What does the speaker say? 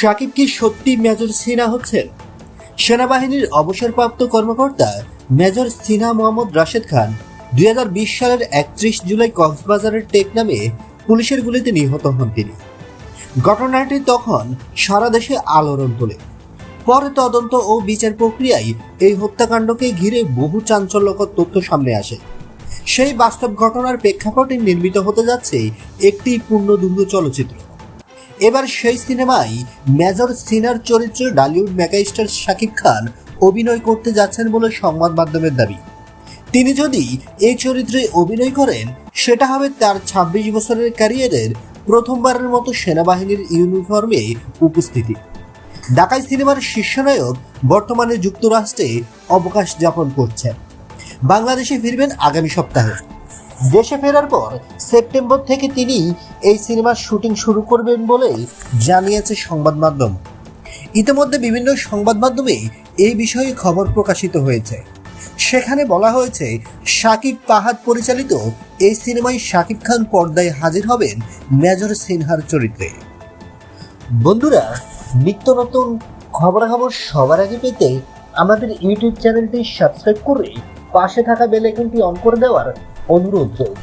সাকিব কি সত্যি মেজর সিনা হচ্ছেন? সেনাবাহিনীর অবসরপ্রাপ্ত কর্মকর্তা মেজর সিনা মোহাম্মদ রাশেদ খান দুই হাজার বিশ সালের একত্রিশ জুলাই কক্সবাজারের টেক নামে পুলিশের গুলিতে নিহত হন তিনি। ঘটনাটি তখন সারা দেশে আলোড়ন তোলে। পরে তদন্ত ও বিচার প্রক্রিয়ায় এই হত্যাকাণ্ডকে ঘিরে বহু চাঞ্চল্যকর তথ্য সামনে আসে। সেই বাস্তব ঘটনার প্রেক্ষাপটে নির্মিত হতে যাচ্ছে একটি পূর্ণদুর্গ চলচ্চিত্র। এবার সেই সিনেমায় মেজর সিনার চরিত্রে ডালিউড মেগাস্টার শাকিব খান অভিনয় করতে যাচ্ছেন বলে সংবাদ মাধ্যমের দাবি। তিনি যদি এই চরিত্রে অভিনয় করেন, সেটা হবে তার ২৬ বছরের ক্যারিয়ারের প্রথমবারের মতো সেনাবাহিনীর ইউনিফর্মে উপস্থিতি। ঢাকাই সিনেমার শীর্ষনায়ক বর্তমানে যুক্তরাষ্ট্রে অবকাশ যাপন করছেন। বাংলাদেশে ফিরবেন আগামী সপ্তাহে। দেশে ফেরার পর সেপ্টেম্বর থেকে তিনি এই সিনেমার শুটিং শুরু করবেন বলেই জানিয়েছে সংবাদ মাধ্যম। ইতিমধ্যে বিভিন্ন সংবাদ মাধ্যমে এই বিষয়ে খবর প্রকাশিত হয়েছে। সেখানে বলা হয়েছে শাকিব পাহাদ পরিচালিত এই সিনেমায় শাকিব খান পর্দায় হাজির হবেন মেজর সিনহার চরিত্রে। বন্ধুরা, নিত্য নতুন খবরাখবর সবার আগে পেতে আমাদের ইউটিউব চ্যানেলটি সাবস্ক্রাইব করে পাশে থাকা বেলে কিন্তু অন করে দেওয়ার অনুরোধ রইল।